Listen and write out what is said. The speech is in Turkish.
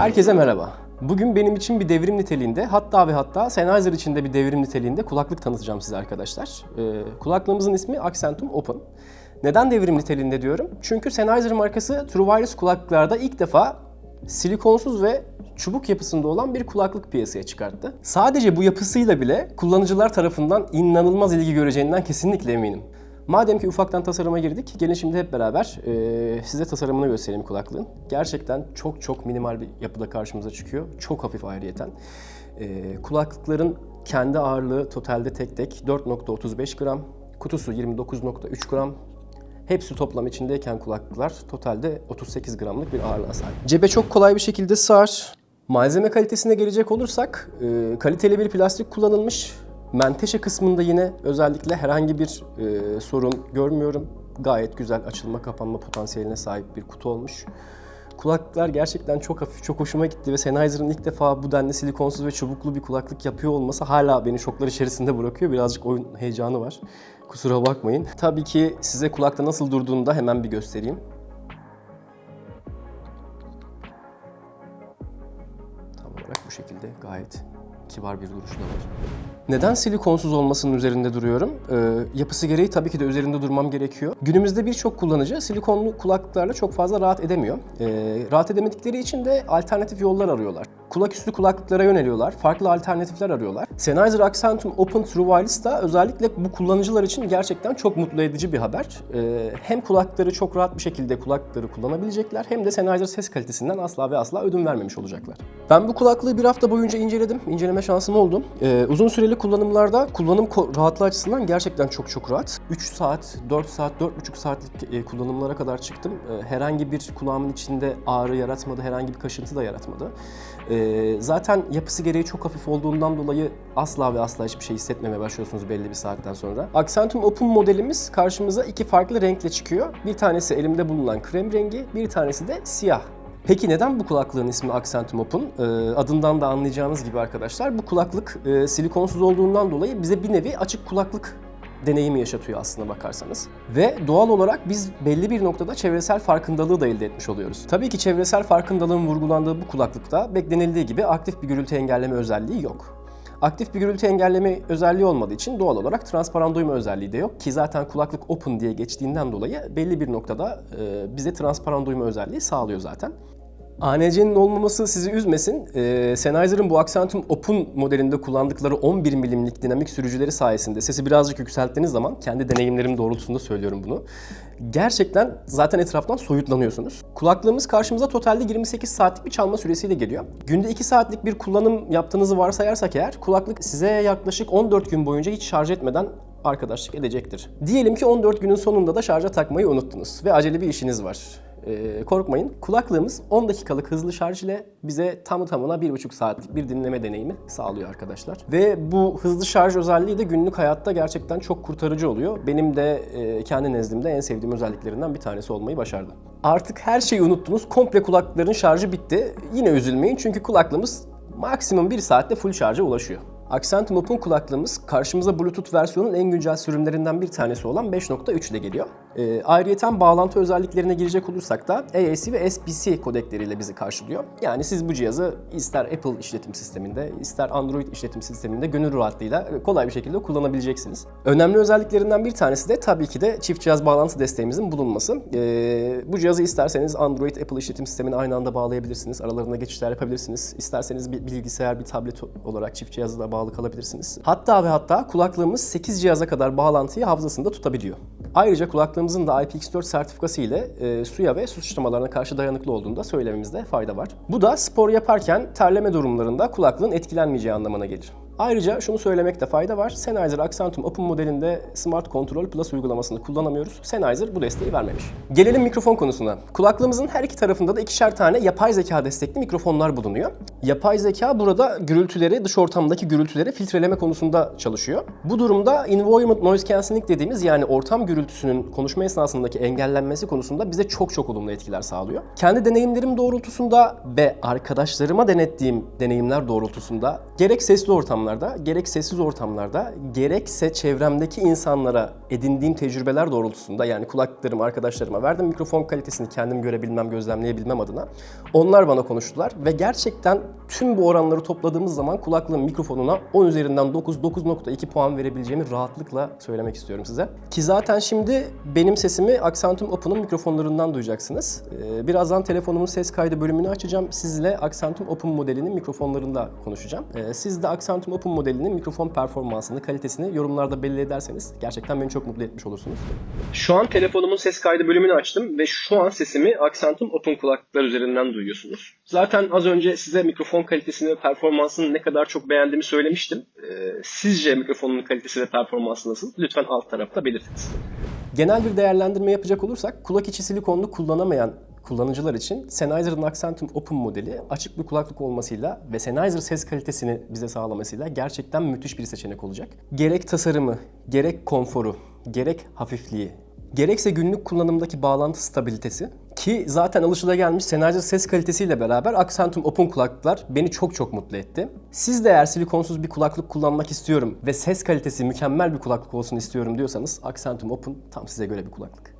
Herkese merhaba. Bugün benim için bir devrim niteliğinde hatta ve hatta Sennheiser için de bir devrim niteliğinde kulaklık tanıtacağım size arkadaşlar. Ee, kulaklığımızın ismi Accentum Open. Neden devrim niteliğinde diyorum? Çünkü Sennheiser markası True Wireless kulaklıklarda ilk defa silikonsuz ve çubuk yapısında olan bir kulaklık piyasaya çıkarttı. Sadece bu yapısıyla bile kullanıcılar tarafından inanılmaz ilgi göreceğinden kesinlikle eminim. Madem ki ufaktan tasarıma girdik, gelin şimdi hep beraber e, size tasarımını göstereyim kulaklığın. Gerçekten çok çok minimal bir yapıda karşımıza çıkıyor. Çok hafif ayrıyeten. E, kulaklıkların kendi ağırlığı totalde tek tek 4.35 gram, kutusu 29.3 gram, Hepsi toplam içindeyken kulaklıklar totalde 38 gramlık bir ağırlığa sahip. Cebe çok kolay bir şekilde sığar. Malzeme kalitesine gelecek olursak e, kaliteli bir plastik kullanılmış. Menteşe kısmında yine özellikle herhangi bir e, sorun görmüyorum. Gayet güzel açılma kapanma potansiyeline sahip bir kutu olmuş. Kulaklıklar gerçekten çok hafif, çok hoşuma gitti ve Sennheiser'ın ilk defa bu denli silikonsuz ve çubuklu bir kulaklık yapıyor olması hala beni şoklar içerisinde bırakıyor. Birazcık oyun heyecanı var. Kusura bakmayın. Tabii ki size kulakta nasıl durduğunu da hemen bir göstereyim. Tam olarak bu şekilde gayet kibar bir duruşu da var. Neden silikonsuz olmasının üzerinde duruyorum? Ee, yapısı gereği tabii ki de üzerinde durmam gerekiyor. Günümüzde birçok kullanıcı silikonlu kulaklıklarla çok fazla rahat edemiyor. Ee, rahat edemedikleri için de alternatif yollar arıyorlar. Kulaküstü kulaklıklara yöneliyorlar. Farklı alternatifler arıyorlar. Sennheiser Accentum Open True Wireless da özellikle bu kullanıcılar için gerçekten çok mutlu edici bir haber. Ee, hem kulaklıkları çok rahat bir şekilde kulaklıkları kullanabilecekler hem de Sennheiser ses kalitesinden asla ve asla ödün vermemiş olacaklar. Ben bu kulaklığı bir hafta boyunca inceledim. İnceleme şansım oldu. Ee, uzun süreli kullanımlarda kullanım rahatlığı açısından gerçekten çok çok rahat. 3 saat, 4 saat, 4,5 saatlik e, kullanımlara kadar çıktım. E, herhangi bir kulağımın içinde ağrı yaratmadı, herhangi bir kaşıntı da yaratmadı. E, zaten yapısı gereği çok hafif olduğundan dolayı asla ve asla hiçbir şey hissetmemeye başlıyorsunuz belli bir saatten sonra. Accentum Open modelimiz karşımıza iki farklı renkle çıkıyor. Bir tanesi elimde bulunan krem rengi, bir tanesi de siyah. Peki neden bu kulaklığın ismi Accentum Open? Ee, adından da anlayacağınız gibi arkadaşlar bu kulaklık e, silikonsuz olduğundan dolayı bize bir nevi açık kulaklık deneyimi yaşatıyor aslına bakarsanız. Ve doğal olarak biz belli bir noktada çevresel farkındalığı da elde etmiş oluyoruz. Tabii ki çevresel farkındalığın vurgulandığı bu kulaklıkta beklenildiği gibi aktif bir gürültü engelleme özelliği yok. Aktif bir gürültü engelleme özelliği olmadığı için doğal olarak transparan duyma özelliği de yok ki zaten kulaklık open diye geçtiğinden dolayı belli bir noktada bize transparan duyma özelliği sağlıyor zaten. ANC'nin olmaması sizi üzmesin. Ee, Sennheiser'ın bu Accentum Open modelinde kullandıkları 11 milimlik dinamik sürücüleri sayesinde sesi birazcık yükselttiğiniz zaman, kendi deneyimlerim doğrultusunda söylüyorum bunu. Gerçekten zaten etraftan soyutlanıyorsunuz. Kulaklığımız karşımıza totalde 28 saatlik bir çalma süresiyle geliyor. Günde 2 saatlik bir kullanım yaptığınızı varsayarsak eğer, kulaklık size yaklaşık 14 gün boyunca hiç şarj etmeden arkadaşlık edecektir. Diyelim ki 14 günün sonunda da şarja takmayı unuttunuz ve acele bir işiniz var. Ee, korkmayın. Kulaklığımız 10 dakikalık hızlı şarj ile bize tamı tamına 1,5 saatlik bir dinleme deneyimi sağlıyor arkadaşlar. Ve bu hızlı şarj özelliği de günlük hayatta gerçekten çok kurtarıcı oluyor. Benim de e, kendi nezdimde en sevdiğim özelliklerinden bir tanesi olmayı başardı. Artık her şeyi unuttunuz. Komple kulaklıkların şarjı bitti. Yine üzülmeyin çünkü kulaklığımız maksimum 1 saatte full şarja ulaşıyor. Accentum Open kulaklığımız karşımıza Bluetooth versiyonun en güncel sürümlerinden bir tanesi olan 5.3 ile geliyor. E, ayrıyeten bağlantı özelliklerine girecek olursak da AAC ve SBC kodekleriyle bizi karşılıyor. Yani siz bu cihazı ister Apple işletim sisteminde, ister Android işletim sisteminde gönül rahatlığıyla kolay bir şekilde kullanabileceksiniz. Önemli özelliklerinden bir tanesi de tabii ki de çift cihaz bağlantı desteğimizin bulunması. E, bu cihazı isterseniz Android, Apple işletim sistemine aynı anda bağlayabilirsiniz. Aralarında geçişler yapabilirsiniz. İsterseniz bir bilgisayar, bir tablet olarak çift cihazla bağlı kalabilirsiniz. Hatta ve hatta kulaklığımız 8 cihaza kadar bağlantıyı hafızasında tutabiliyor. Ayrıca kulaklığımızın da IPX4 sertifikası ile e, suya ve su sıçramalarına karşı dayanıklı olduğunu da söylememizde fayda var. Bu da spor yaparken terleme durumlarında kulaklığın etkilenmeyeceği anlamına gelir. Ayrıca şunu söylemekte fayda var. Sennheiser Accentum Open modelinde Smart Control Plus uygulamasını kullanamıyoruz. Sennheiser bu desteği vermemiş. Gelelim mikrofon konusuna. Kulaklığımızın her iki tarafında da ikişer tane yapay zeka destekli mikrofonlar bulunuyor. Yapay zeka burada gürültüleri, dış ortamdaki gürültüleri filtreleme konusunda çalışıyor. Bu durumda environment noise cancelling dediğimiz yani ortam gürültüsünün konuşma esnasındaki engellenmesi konusunda bize çok çok olumlu etkiler sağlıyor. Kendi deneyimlerim doğrultusunda ve arkadaşlarıma denettiğim deneyimler doğrultusunda gerek sesli ortamlar ortamlarda, gerek sessiz ortamlarda, gerekse çevremdeki insanlara edindiğim tecrübeler doğrultusunda yani kulaklıklarım arkadaşlarıma verdim mikrofon kalitesini kendim görebilmem, gözlemleyebilmem adına. Onlar bana konuştular ve gerçekten tüm bu oranları topladığımız zaman kulaklığın mikrofonuna 10 üzerinden 9, 9.2 puan verebileceğimi rahatlıkla söylemek istiyorum size. Ki zaten şimdi benim sesimi Accentum Open'ın mikrofonlarından duyacaksınız. Ee, Birazdan telefonumun ses kaydı bölümünü açacağım. Sizle Accentum Open modelinin mikrofonlarında konuşacağım. Ee, Siz de Accentum Open modelinin mikrofon performansını, kalitesini yorumlarda belli ederseniz gerçekten beni çok mutlu etmiş olursunuz. Şu an telefonumun ses kaydı bölümünü açtım ve şu an sesimi Accentum Open kulaklıklar üzerinden duyuyorsunuz. Zaten az önce size mikrofon kalitesini ve performansını ne kadar çok beğendiğimi söylemiştim. Ee, Sizce mikrofonun kalitesi ve performansı nasıl? Lütfen alt tarafta belirtiniz. Genel bir değerlendirme yapacak olursak kulak içi silikonlu kullanamayan kullanıcılar için Sennheiser'ın Accentum Open modeli açık bir kulaklık olmasıyla ve Sennheiser ses kalitesini bize sağlamasıyla gerçekten müthiş bir seçenek olacak. Gerek tasarımı, gerek konforu, gerek hafifliği, gerekse günlük kullanımdaki bağlantı stabilitesi ki zaten alışılagelmiş Sennheiser ses kalitesiyle beraber Accentum Open kulaklıklar beni çok çok mutlu etti. Siz de eğer silikonsuz bir kulaklık kullanmak istiyorum ve ses kalitesi mükemmel bir kulaklık olsun istiyorum diyorsanız Accentum Open tam size göre bir kulaklık.